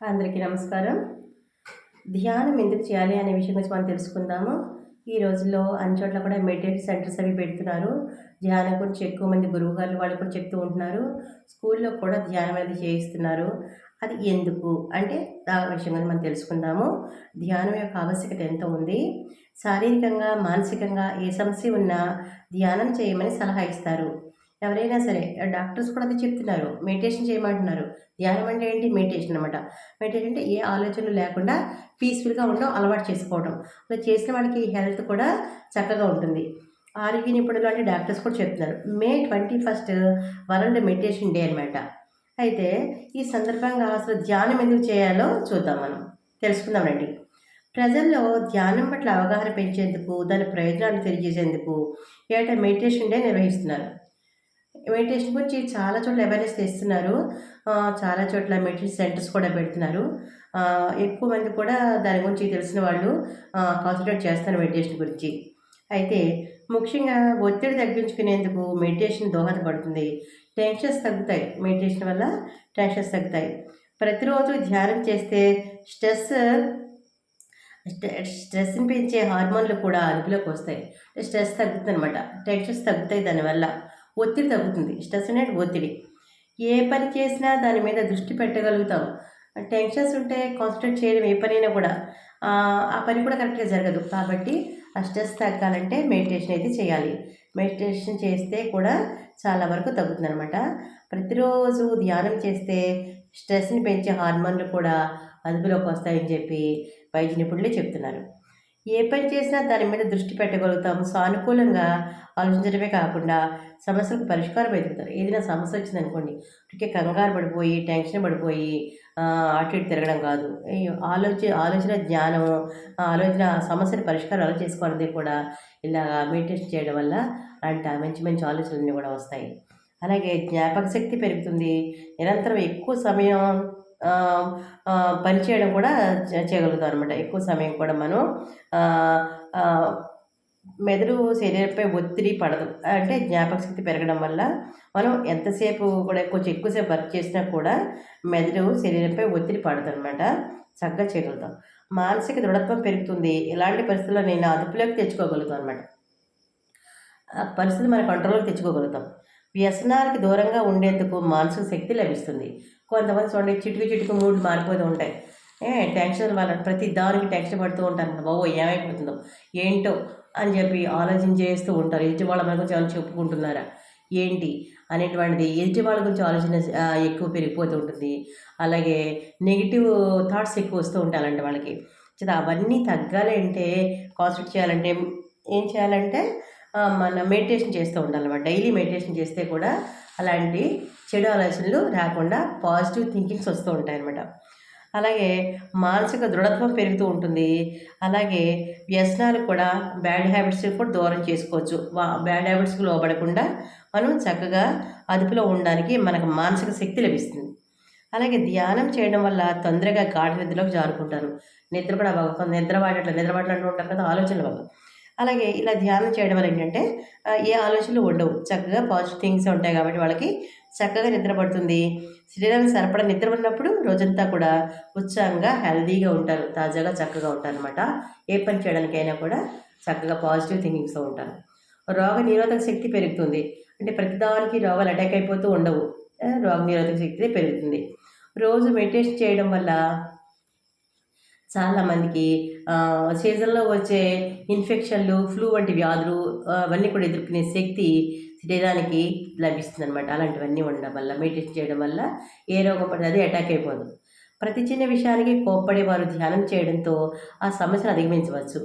అందరికీ నమస్కారం. ధ్యానం ఎందుకు చేయాలి అనే విషయం గురించి మనం తెలుసుకుందాము. ఈ రోజుల్లో అన్ని చోట్ల కూడా మెడిటేషన్ సెంటర్స్ అవి పెడుతున్నారు. ధ్యానం గురించి ఎక్కువ మంది గురువు గారు వాళ్ళు కూడా చెప్తూ ఉంటున్నారు. స్కూల్లో కూడా ధ్యానం అనేది చేయిస్తున్నారు. అది ఎందుకు? అంటే ఆ విషయం గురించి మనం తెలుసుకుందాము. ధ్యానం యొక్క ఆవశ్యకత ఎంత ఉంది? శారీరకంగా మానసికంగా ఏ సమస్య ఉన్నా ధ్యానం చేయమని సలహా ఇస్తారు. ఎవరైనా సరే డాక్టర్స్ కూడా అది చెప్తున్నారు. మెడిటేషన్ చేయమంటున్నారు. ధ్యానం అంటే ఏంటి? మెడిటేషన్ అనమాట మెడిటేషన్ అంటే ఏ ఆలోచనలు లేకుండా పీస్ఫుల్గా ఉండడం అలవాటు చేసుకోవడం. అలా చేసిన వాళ్ళకి హెల్త్ కూడా చక్కగా ఉంటుంది. ఆరోగ్య నిపుణులు అంటే డాక్టర్స్ కూడా చెప్తున్నారు. May twenty first world meditation day అనమాట అయితే ఈ సందర్భంగా అసలు ధ్యానం ఎందుకు చేయాలో చూద్దాం మనం. తెలుసుకుందామండి ప్రజల్లో ధ్యానం పట్ల అవగాహన పెంచేందుకు దాని ప్రయోజనాలు తెలియజేసేందుకు ఏటా మెడిటేషన్ డే నిర్వహిస్తున్నారు. మెడిటేషన్ గురించి చాలా చోట్ల అవేర్నెస్ తెస్తున్నారు. చాలా చోట్ల మెడిటేషన్ సెంటర్స్ కూడా పెడుతున్నారు. ఎక్కువ మంది కూడా దాని గురించి తెలిసిన వాళ్ళు కాన్సన్ట్రేట్ చేస్తారు మెడిటేషన్ గురించి. అయితే ముఖ్యంగా ఒత్తిడి తగ్గించుకునేందుకు మెడిటేషన్ దోహదపడుతుంది. టెన్షన్స్ తగ్గుతాయి. మెడిటేషన్ వల్ల టెన్షన్స్ తగ్గుతాయి. ప్రతిరోజు ధ్యానం చేస్తే స్ట్రెస్ స్ట్రెస్ని పెంచే హార్మోన్లు కూడా అదుపులోకి వస్తాయి. స్ట్రెస్ తగ్గుతుంది అనమాట టెన్షన్స్ తగ్గుతాయి దానివల్ల. ఒత్తిడి తగ్గుతుంది. స్ట్రెస్ అనేది ఒత్తిడి. ఏ పని చేసినా దాని మీద దృష్టి పెట్టగలుగుతాం టెన్షన్స్ ఉంటే కాన్సన్ట్రేట్ చేయడం ఏ పనైనా కూడా ఆ పని కూడా కరెక్ట్గా జరగదు. కాబట్టి ఆ స్ట్రెస్ తగ్గాలంటే మెడిటేషన్ అయితే చేయాలి. మెడిటేషన్ చేస్తే కూడా చాలా వరకు తగ్గుతుంది అనమాట ప్రతిరోజు ధ్యానం చేస్తే స్ట్రెస్ని పెంచే హార్మోన్లు కూడా అదుపులోకి వస్తాయని చెప్పి వైద్య నిపుణులే చెప్తున్నారు. ఏ పని చేసినా దాని మీద దృష్టి పెట్టగలుగుతాం సానుకూలంగా ఆలోచించడమే కాకుండా సమస్యలకు పరిష్కారం వెతుకుతారు ఏదైనా సమస్య వచ్చిందనుకోండి ఇటుకే కంగారు పడిపోయి టెన్షన్ పడిపోయి అటు ఇటు తిరగడం కాదు. ఆలోచన ఆలోచన జ్ఞానం ఆలోచన సమస్యని పరిష్కారం ఎలా చేసుకోవాలనేది కూడా ఇలా మెడిటేషన్ చేయడం వల్ల అంట మంచి మంచి ఆలోచనలన్నీ కూడా వస్తాయి. అలాగే జ్ఞాపక శక్తి పెరుగుతుంది. నిరంతరం ఎక్కువ సమయం పనిచేయడం కూడా చేయగలుగుతాం అనమాట ఎక్కువ సమయం కూడా మనం మెదడు శరీరంపై ఒత్తిడి పడదు. అంటే జ్ఞాపక శక్తి పెరగడం వల్ల మనం ఎంతసేపు కూడా కొంచెం ఎక్కువసేపు వర్క్ చేసినా కూడా మెదడు శరీరంపై ఒత్తిడి పడదు అనమాట చక్కగా చేయగలుగుతాం. మానసిక దృఢత్వం పెరుగుతుంది. ఇలాంటి పరిస్థితుల్లో నేను అదుపులోకి తెచ్చుకోగలుగుతాం అనమాట పరిస్థితులు మన కంట్రోల్లోకి తెచ్చుకోగలుగుతాం. వ్యసనాలకు దూరంగా ఉండేందుకు మానసిక శక్తి లభిస్తుంది. కొంతమంది చూడండి చిటుకు చిటుకు మూడు మారిపోతూ ఉంటాయి. ఏ టెన్షన్ వాళ్ళ ప్రతి దానికి టెన్షన్ పడుతూ ఉంటారు. బాబో ఏమైపోతుందో ఏంటో అని చెప్పి ఆలోచన చేస్తూ ఉంటారు. ఎదుటి వాళ్ళ మన గురించి ఏమైనా చెప్పుకుంటున్నారా? ఏంటి అనేటువంటిది ఎదుటి వాళ్ళ గురించి ఆలోచన ఎక్కువ పెరిగిపోతూ ఉంటుంది. అలాగే నెగిటివ్ థాట్స్ ఎక్కువ వస్తూ ఉంటాయి అలాంటి వాళ్ళకి. అవన్నీ తగ్గాలి అంటే కాన్సన్ట్రేట్ చేయాలంటే ఏం చేయాలంటే మన మెడిటేషన్ చేస్తూ ఉండాలన్నమాట. డైలీ మెడిటేషన్ చేస్తే కూడా అలాంటి చెడు ఆలోచనలు రాకుండా పాజిటివ్ థింకింగ్స్ వస్తూ ఉంటాయి అన్నమాట అలాగే మానసిక దృఢత్వం పెరుగుతూ ఉంటుంది. అలాగే వ్యసనాలు కూడా బ్యాడ్ హ్యాబిట్స్ కూడా దూరం చేసుకోవచ్చు. బ్యాడ్ హ్యాబిట్స్కి లోబడకుండా మనం చక్కగా అదుపులో ఉండడానికి మనకు మానసిక శక్తి లభిస్తుంది. అలాగే ధ్యానం చేయడం వల్ల తొందరగా గాఢ నిద్రలోకి జారుకుంటారు. నిద్ర కూడా బాగా నిద్ర వాడట్ల నిద్ర అంటూ ఉంటారు కదా ఆలోచనలు బాగా అలాగే ఇలా ధ్యానం చేయడం వల్ల ఏంటంటే ఏ ఆలోచనలు ఉండవు. చక్కగా పాజిటివ్ థింగ్స్ ఉంటాయి కాబట్టి వాళ్ళకి చక్కగా నిద్ర పడుతుంది. శరీరానికి సరిపడా నిద్ర ఉన్నప్పుడు రోజంతా కూడా ఉత్సాహంగా హెల్దీగా ఉంటారు. తాజాగా చక్కగా ఉంటారు అనమాట ఏ పని చేయడానికైనా కూడా చక్కగా పాజిటివ్ థింకింగ్స్తో ఉంటారు. రోగ నిరోధక శక్తి పెరుగుతుంది. అంటే ప్రతిదానికి రోగాలు అటాక్ అయిపోతూ ఉండవు. రోగ నిరోధక శక్తి పెరుగుతుంది. రోజు మెడిటేషన్ చేయడం వల్ల చాలామందికి సీజన్లో వచ్చే ఇన్ఫెక్షన్లు ఫ్లూ వంటి వ్యాధులు అవన్నీ కూడా ఎదుర్కొనే శక్తి శరీరానికి లభిస్తుంది అనమాట అలాంటివన్నీ ఉండడం వల్ల మెడిటేషన్ చేయడం వల్ల ఏ రోగం పడితే అది అటాక్ అయిపోదు. ప్రతి చిన్న విషయానికి కోప్పడే వారు ధ్యానం చేయడంతో ఆ సమస్యను అధిగమించవచ్చు.